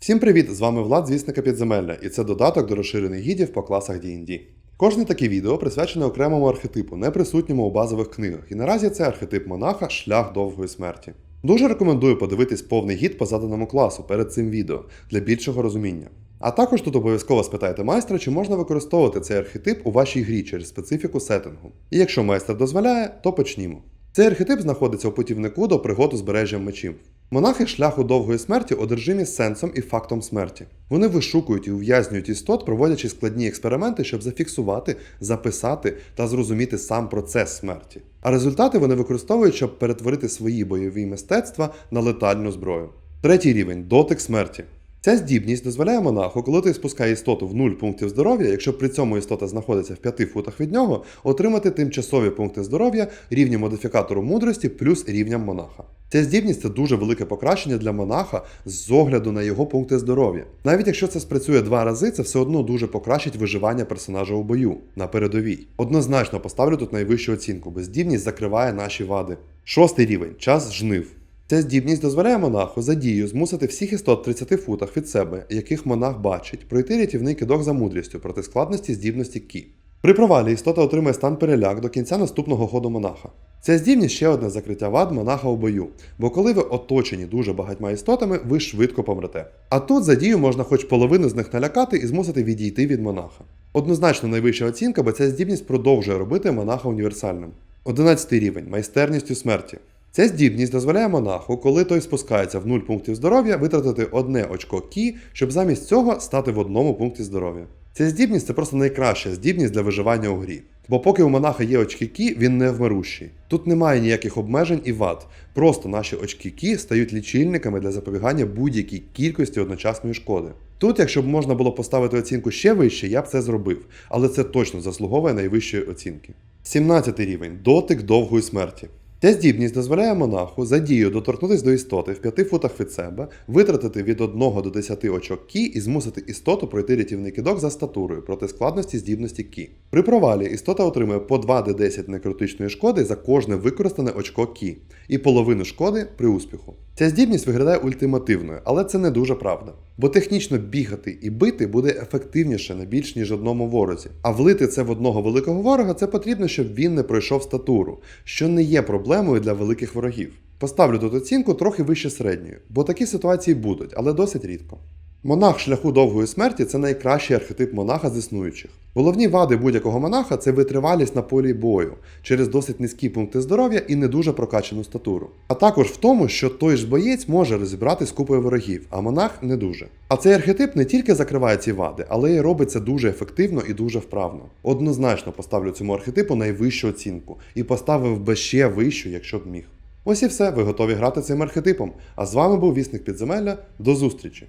Всім привіт! З вами Влад, звісника підземелля, і це додаток до розширених гідів по класах D&D. Кожне таке відео присвячене окремому архетипу, не присутньому у базових книгах, і наразі це архетип монаха Шлях довгої смерті. Дуже рекомендую подивитись повний гід по заданому класу перед цим відео для більшого розуміння. А також тут обов'язково спитайте майстра, чи можна використовувати цей архетип у вашій грі через специфіку сеттингу. І якщо майстер дозволяє, то почнімо. Цей архетип знаходиться у путівнику до пригод узбережжя мечів. Монахи шляху довгої смерті одержимі сенсом і фактом смерті. Вони вишукують і ув'язнюють істот, проводячи складні експерименти, щоб зафіксувати, записати та зрозуміти сам процес смерті. А результати вони використовують, щоб перетворити свої бойові мистецтва на летальну зброю. Третій рівень дотик смерті. Ця здібність дозволяє монаху, коли ти спускає істоту в 0 пунктів здоров'я, якщо при цьому істота знаходиться в 5 футах від нього, отримати тимчасові пункти здоров'я рівні модифікатору мудрості плюс рівням монаха. Ця здібність це дуже велике покращення для монаха з огляду на його пункти здоров'я. Навіть якщо це спрацює два рази, це все одно дуже покращить виживання персонажа у бою на передовій. Однозначно поставлю тут найвищу оцінку, бо здібність закриває наші вади. Шостий рівень час жнив. Ця здібність дозволяє монаху за дію змусити всіх істот 30 футах від себе, яких монах бачить, пройти рятівний кидок за мудрістю проти складності здібності Кі. При провалі істота отримає стан переляк до кінця наступного ходу монаха. Ця здібність ще одне закриття вад монаха у бою, бо коли ви оточені дуже багатьма істотами, ви швидко помрете. А тут за дію можна хоч половину з них налякати і змусити відійти від монаха. Однозначно найвища оцінка, бо ця здібність продовжує робити монаха універсальним. 11 рівень майстерністю смерті. Ця здібність дозволяє монаху, коли той спускається в 0 пунктів здоров'я, витратити одне очко кі, щоб замість цього стати в одному пункті здоров'я. Ця здібність це просто найкраща здібність для виживання у грі. Бо поки у монаха є очки кі, він не вмирущий. Тут немає ніяких обмежень і вад. Просто наші очки кі стають лічильниками для запобігання будь-якій кількості одночасної шкоди. Тут, якщо б можна було поставити оцінку ще вище, я б це зробив, але це точно заслуговує найвищої оцінки. 17 рівень дотик довгої смерті. Ця здібність дозволяє монаху за дію доторкнутися до істоти в 5 футах від себе, витратити від 1 до 10 очок кі і змусити істоту пройти рятівний кидок за статурою проти складності здібності кі. При провалі істота отримує по 2 до 10 некритичної шкоди за кожне використане очко кі і половину шкоди при успіху. Ця здібність виглядає ультимативною, але це не дуже правда. Бо технічно бігати і бити буде ефективніше на більш ніж одному ворозі. А влити це в одного великого ворога це потрібно, щоб він не пройшов статуру, що не є проблемою для великих ворогів. Поставлю тут оцінку трохи вище середньої, бо такі ситуації будуть, але досить рідко. Монах шляху довгої смерті це найкращий архетип монаха з існуючих. Головні вади будь-якого монаха це витривалість на полі бою через досить низькі пункти здоров'я і не дуже прокачану статуру. А також в тому, що той ж боєць може розібрати з купою ворогів, а монах не дуже. А цей архетип не тільки закриває ці вади, але й робить це дуже ефективно і дуже вправно. Однозначно поставлю цьому архетипу найвищу оцінку і поставив би ще вищу, якщо б міг. Ось і все, ви готові грати цим архетипом. А з вами був Вісник Підземелля. До зустрічі!